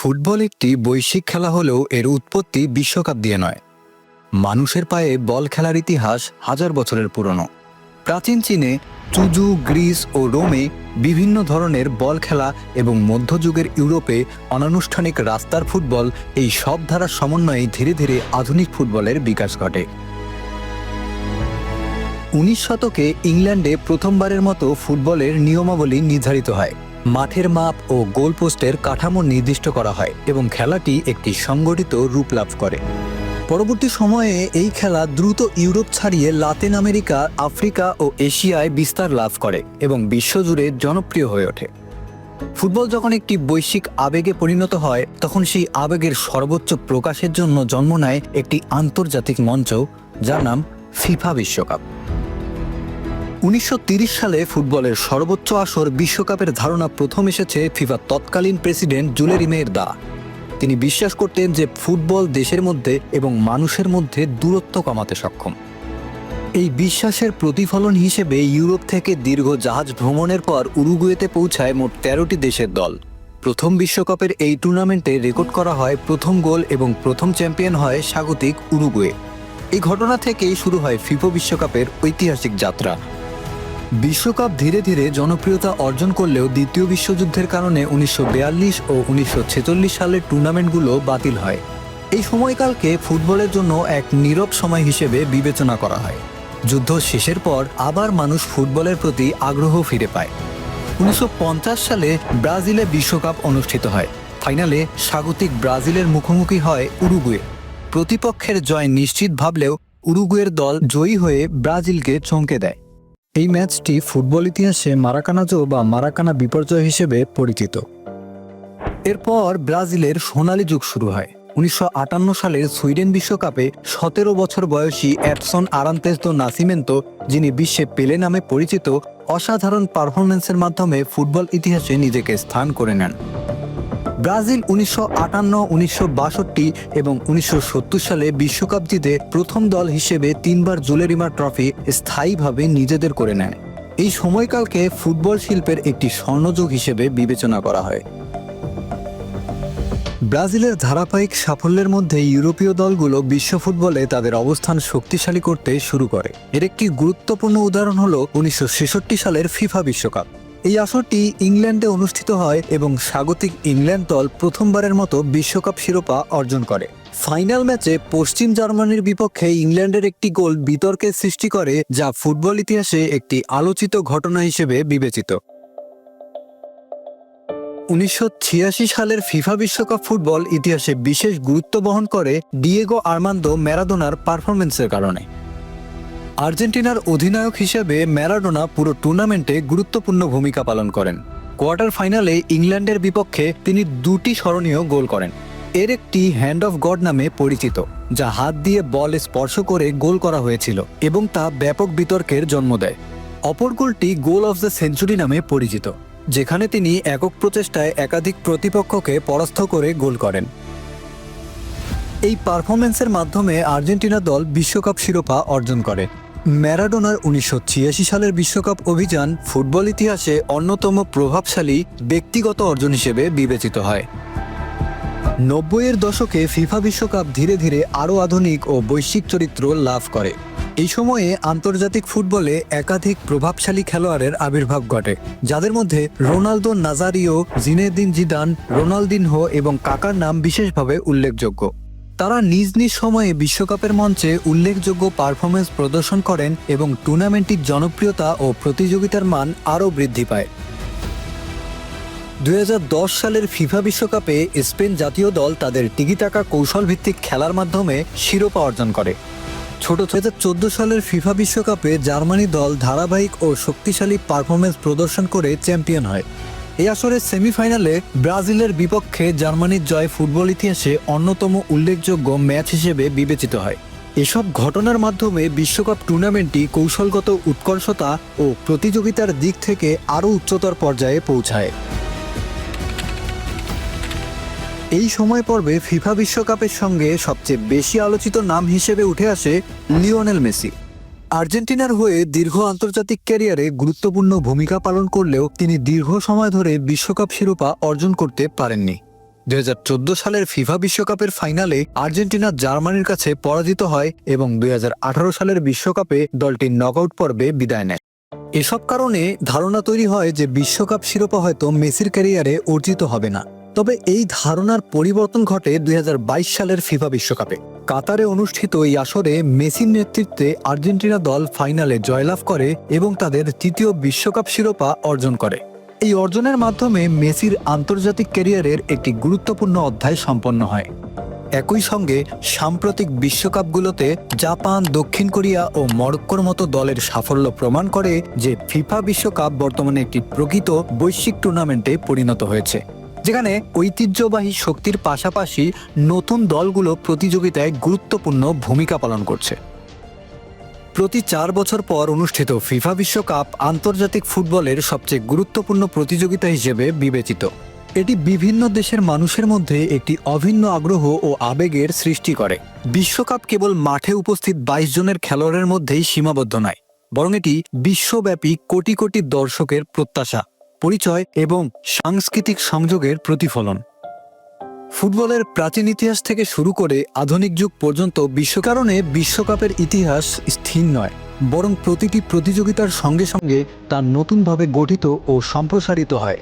Football একটি বৈশ্বিক খেলা হলেও এর উৎপত্তি বিশ্বকাপ দিয়ে নয়। মানুষের পায়ে বল খেলার ইতিহাস হাজার বছরের পুরনো। প্রাচীন চীনে চুজু, গ্রিস ও রোমে বিভিন্ন ধরনের বল খেলা এবং মধ্যযুগের ইউরোপে অনানুষ্ঠানিক রাস্তার ফুটবল এই সব ধারার সমন্বয়ে ধীরে ধীরে আধুনিক ফুটবলের বিকাশ ঘটে। উনিশ শতকে ইংল্যান্ডে প্রথমবারের মতো ফুটবলের নিয়মাবলী নির্ধারিত হয়। মাঠের মাপ ও গোলপোস্টের কাঠামো নির্দিষ্ট করা হয় এবং খেলাটি একটি সংগঠিত রূপ লাভ করে। পরবর্তী সময়ে এই খেলা দ্রুত ইউরোপ ছাড়িয়ে লাতিন আমেরিকা, আফ্রিকা ও এশিয়ায় বিস্তার লাভ করে এবং বিশ্বজুড়ে জনপ্রিয় হয়ে ওঠে। ফুটবল যখন একটি বৈশ্বিক আবেগে পরিণত হয়, তখন সেই আবেগের সর্বোচ্চ প্রকাশের জন্য জন্ম নেয় একটি আন্তর্জাতিক মঞ্চ যার নাম ফিফা বিশ্বকাপ। উনিশশো সালে ফুটবলের সর্বোচ্চ আসর বিশ্বকাপের ধারণা প্রথম এসেছে ফিফার তৎকালীন প্রেসিডেন্ট জুলেরিমের দা তিনি বিশ্বাস করতেন যে ফুটবল দেশের মধ্যে এবং মানুষের মধ্যে দূরত্ব কমাতে সক্ষম। এই বিশ্বাসের প্রতিফলন হিসেবে ইউরোপ থেকে দীর্ঘ জাহাজ ভ্রমণের পর উরুগুয়েতে পৌঁছায় মোট তেরোটি দেশের দল। প্রথম বিশ্বকাপের এই টুর্নামেন্টে রেকর্ড করা হয় প্রথম গোল এবং প্রথম চ্যাম্পিয়ন হয় স্বাগতিক উরুগুয়ে। এই ঘটনা থেকেই শুরু হয় ফিফো বিশ্বকাপের ঐতিহাসিক যাত্রা। বিশ্বকাপ ধীরে ধীরে জনপ্রিয়তা অর্জন করলেও দ্বিতীয় বিশ্বযুদ্ধের কারণে উনিশশো বিয়াল্লিশ ও উনিশশো ছেচল্লিশ সালের টুর্নামেন্টগুলো বাতিল হয়। এই সময়কালকে ফুটবলের জন্য এক নীরব সময় হিসেবে বিবেচনা করা হয়। যুদ্ধ শেষের পর আবার মানুষ ফুটবলের প্রতি আগ্রহ ফিরে পায়। উনিশশো পঞ্চাশ সালে ব্রাজিলে বিশ্বকাপ অনুষ্ঠিত হয়। ফাইনালে স্বাগতিক ব্রাজিলের মুখোমুখি হয় উরুগুয়ে। প্রতিপক্ষের জয় নিশ্চিত ভাবলেও উরুগুয়ের দল জয়ী হয়ে ব্রাজিলকে চমকে দেয়। এই ম্যাচটি ফুটবল ইতিহাসে মারাকানাজো বা মারাকানা বিপর্যয় হিসেবে পরিচিত। এরপর ব্রাজিলের সোনালী যুগ শুরু হয়। উনিশশো সালের সুইডেন বিশ্বকাপে সতেরো বছর বয়সী অ্যাটসন আরান্তেস দো নাসিমেন্তো যিনি বিশ্বে পেলে নামে পরিচিত, অসাধারণ পারফরমেন্সের মাধ্যমে ফুটবল ইতিহাসে নিজেকে স্থান করে নেন। ব্রাজিল উনিশশো আটান্ন, উনিশশো বাষট্টি এবং উনিশশো সত্তর সালে বিশ্বকাপ জিতে প্রথম দল হিসেবে তিনবার জুলেরিমা ট্রফি স্থায়ীভাবে নিজেদের করে নেয়। এই সময়কালকে ফুটবল শিল্পের একটি স্বর্ণযুগ হিসেবে বিবেচনা করা হয়। ব্রাজিলের ধারাবাহিক সাফল্যের মধ্যে ইউরোপীয় দলগুলো বিশ্ব ফুটবলে তাদের অবস্থান শক্তিশালী করতে শুরু করে। এর একটি গুরুত্বপূর্ণ উদাহরণ হল উনিশশো ছেষট্টি সালের ফিফা বিশ্বকাপ। এই আসরটি ইংল্যান্ডে অনুষ্ঠিত হয় এবং স্বাগতিক ইংল্যান্ড দল প্রথমবারের মতো বিশ্বকাপ শিরোপা অর্জন করে। ফাইনাল ম্যাচে পশ্চিম জার্মানির বিপক্ষে ইংল্যান্ডের একটি গোল বিতর্কের সৃষ্টি করে, যা ফুটবল ইতিহাসে একটি আলোচিত ঘটনা হিসেবে বিবেচিত। উনিশশো ছিয়াশি সালের ফিফা বিশ্বকাপ ফুটবল ইতিহাসে বিশেষ গুরুত্ব বহন করে ডিয়েগো আর্মান্দো ম্যারাডোনার পারফরমেন্সের কারণে। আর্জেন্টিনার অধিনায়ক হিসেবে ম্যারাডোনা পুরো টুর্নামেন্টে গুরুত্বপূর্ণ ভূমিকা পালন করেন। কোয়ার্টার ফাইনালে ইংল্যান্ডের বিপক্ষে তিনি দুটি স্মরণীয় গোল করেন। এর একটি হ্যান্ড অফ গড নামে পরিচিত, যা হাত দিয়ে বল স্পর্শ করে গোল করা হয়েছিল এবং তা ব্যাপক বিতর্কের জন্ম দেয়। অপর গোলটি গোল অফ দ্য সেঞ্চুরি নামে পরিচিত, যেখানে তিনি একক প্রচেষ্টায় একাধিক প্রতিপক্ষকে পরাস্ত করে গোল করেন। এই পারফরমেন্সের মাধ্যমে আর্জেন্টিনা দল বিশ্বকাপ শিরোপা অর্জন করে। ম্যারাডোনার উনিশশো ছিয়াশি সালের বিশ্বকাপ অভিযান ফুটবল ইতিহাসে অন্যতম প্রভাবশালী ব্যক্তিগত অর্জন হিসেবে বিবেচিত হয়। নব্বইয়ের দশকে ফিফা বিশ্বকাপ ধীরে ধীরে আরও আধুনিক ও বৈশ্বিক চরিত্র লাভ করে। এই সময়ে আন্তর্জাতিক ফুটবলে একাধিক প্রভাবশালী খেলোয়াড়ের আবির্ভাব ঘটে, যাদের মধ্যে Ronaldo, Nazario, Zinedine Zidane, Ronaldinho এবং কাকার নাম বিশেষভাবে উল্লেখযোগ্য। তারা নিজ নিজ সময়ে বিশ্বকাপের মঞ্চে উল্লেখযোগ্য পারফরমেন্স প্রদর্শন করেন এবং টুর্নামেন্টটির জনপ্রিয়তা ও প্রতিযোগিতার মান আরও বৃদ্ধি পায়। দু হাজার দশ সালের ফিফা বিশ্বকাপে স্পেন জাতীয় দল তাদের টিকিটাকা কৌশল ভিত্তিক খেলার মাধ্যমে শিরোপা অর্জন করে। ছোট চোদ্দ সালের ফিফা বিশ্বকাপে জার্মানি দল ধারাবাহিক ও শক্তিশালী পারফরমেন্স প্রদর্শন করে চ্যাম্পিয়ন হয়। এই আসরের সেমিফাইনালে ব্রাজিলের বিপক্ষে জার্মানির জয় ফুটবল ইতিহাসে অন্যতম উল্লেখযোগ্য ম্যাচ হিসেবে বিবেচিত হয়। এসব ঘটনার মাধ্যমে বিশ্বকাপ টুর্নামেন্টটি কৌশলগত উৎকর্ষতা ও প্রতিযোগিতার দিক থেকে আরও উচ্চতর পর্যায়ে পৌঁছায়। এই সময় পর্বে ফিফা বিশ্বকাপের সঙ্গে সবচেয়ে বেশি আলোচিত নাম হিসেবে উঠে আসে লিওনেল মেসি। আর্জেন্টিনার হয়ে দীর্ঘ আন্তর্জাতিক ক্যারিয়ারে গুরুত্বপূর্ণ ভূমিকা পালন করলেও তিনি দীর্ঘ সময় ধরে বিশ্বকাপ শিরোপা অর্জন করতে পারেননি। দুই হাজার চোদ্দ সালের ফিফা বিশ্বকাপের ফাইনালে আর্জেন্টিনা জার্মানির কাছে পরাজিত হয় এবং দুই হাজার আঠারো সালের বিশ্বকাপে দলটি নকআউট পর্বে বিদায় নেয়। এসব কারণে ধারণা তৈরি হয় যে বিশ্বকাপ শিরোপা হয়তো মেসির ক্যারিয়ারে অর্জিত হবে না। তবে এই ধারণার পরিবর্তন ঘটে দুই হাজার বাইশ সালের ফিফা বিশ্বকাপে। কাতারে অনুষ্ঠিত এই আসরে মেসির নেতৃত্বে আর্জেন্টিনা দল ফাইনালে জয়লাভ করে এবং তাদের তৃতীয় বিশ্বকাপ শিরোপা অর্জন করে। এই অর্জনের মাধ্যমে মেসির আন্তর্জাতিক ক্যারিয়ারের একটি গুরুত্বপূর্ণ অধ্যায় সম্পন্ন হয়। একই সঙ্গে সাম্প্রতিক বিশ্বকাপগুলোতে জাপান, দক্ষিণ কোরিয়া ও মরক্কোর মতো দলের সাফল্য প্রমাণ করে যে ফিফা বিশ্বকাপ বর্তমানে একটি প্রকৃত বৈশ্বিক টুর্নামেন্টে পরিণত হয়েছে। যেখানে ঐতিহ্যবাহী শক্তির পাশাপাশি নতুন দলগুলো প্রতিযোগিতায় গুরুত্বপূর্ণ ভূমিকা পালন করছে। প্রতি চার বছর পর অনুষ্ঠিত ফিফা বিশ্বকাপ আন্তর্জাতিক ফুটবলের সবচেয়ে গুরুত্বপূর্ণ প্রতিযোগিতা হিসেবে বিবেচিত। এটি বিভিন্ন দেশের মানুষের মধ্যে একটি অভিন্ন আগ্রহ ও আবেগের সৃষ্টি করে। বিশ্বকাপ কেবল মাঠে উপস্থিত বাইশ জনের খেলোয়াড়ের মধ্যেই সীমাবদ্ধ নয়, বরং এটি বিশ্বব্যাপী কোটি কোটি দর্শকের প্রত্যাশা। পরিচয় এবং সাংস্কৃতিক সংযোগের প্রতিফলন। ফুটবলের প্রাচীন ইতিহাস থেকে শুরু করে আধুনিক যুগ পর্যন্ত বিশ্বকারণে বিশ্বকাপের ইতিহাস স্থির নয়, বরং প্রতিটি প্রতিযোগিতার সঙ্গে সঙ্গে তা নতুনভাবে গঠিত ও সম্প্রসারিত হয়।